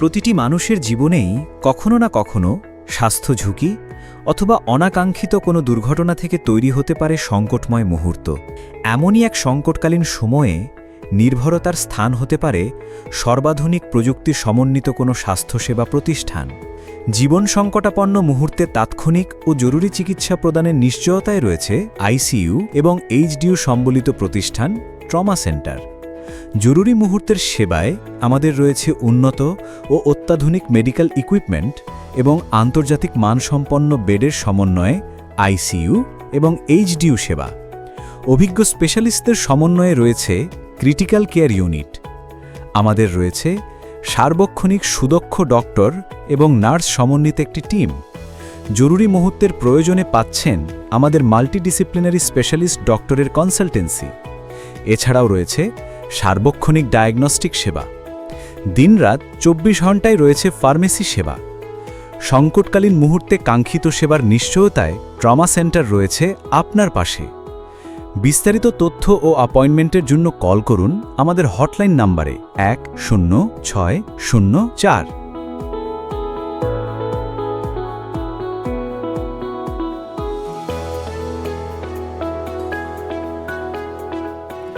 প্রতিটি মানুষের জীবনেই কখনো না কখনো স্বাস্থ্য ঝুঁকি অথবা অনাকাঙ্ক্ষিত কোনো দুর্ঘটনা থেকে তৈরি হতে পারে সংকটময় মুহূর্ত। এমনই এক সংকটকালীন সময়ে নির্ভরতার স্থান হতে পারে সর্বাধুনিক প্রযুক্তি সমন্বিত কোনো স্বাস্থ্যসেবা প্রতিষ্ঠান। জীবন সংকটাপন্ন মুহূর্তে তাৎক্ষণিক ও জরুরি চিকিৎসা প্রদানের নিশ্চয়তায় রয়েছে আইসিইউ এবং এইচডিইউ সম্বলিত প্রতিষ্ঠান ট্রমা সেন্টার। জরুরি মুহূর্তের সেবায় আমাদের রয়েছে উন্নত ও অত্যাধুনিক মেডিকেল ইকুইপমেন্ট এবং আন্তর্জাতিক মানসম্পন্ন বেডের সমন্বয়ে আইসিইউ এবং এইচডিউ সেবা। অভিজ্ঞ স্পেশালিস্টদের সমন্বয়ে রয়েছে ক্রিটিক্যাল কেয়ার ইউনিট। আমাদের রয়েছে সার্বক্ষণিক সুদক্ষ ডক্টর এবং নার্স সমন্বিত একটি টিম। জরুরি মুহূর্তের প্রয়োজনে পাচ্ছেন আমাদের মাল্টিডিসিপ্লিনারি স্পেশালিস্ট ডক্টরের কনসালটেন্সি। এছাড়াও রয়েছে সার্বক্ষণিক ডায়াগনস্টিক সেবা। দিনরাত চব্বিশ ঘন্টায় রয়েছে ফার্মেসি সেবা। সংকটকালীন মুহূর্তে কাঙ্ক্ষিত সেবার নিশ্চয়তায় ট্রমা সেন্টার রয়েছে আপনার পাশে। বিস্তারিত তথ্য ও অ্যাপয়েন্টমেন্টের জন্য কল করুন আমাদের হটলাইন নাম্বারে এক শূন্য ছয় শূন্য চার।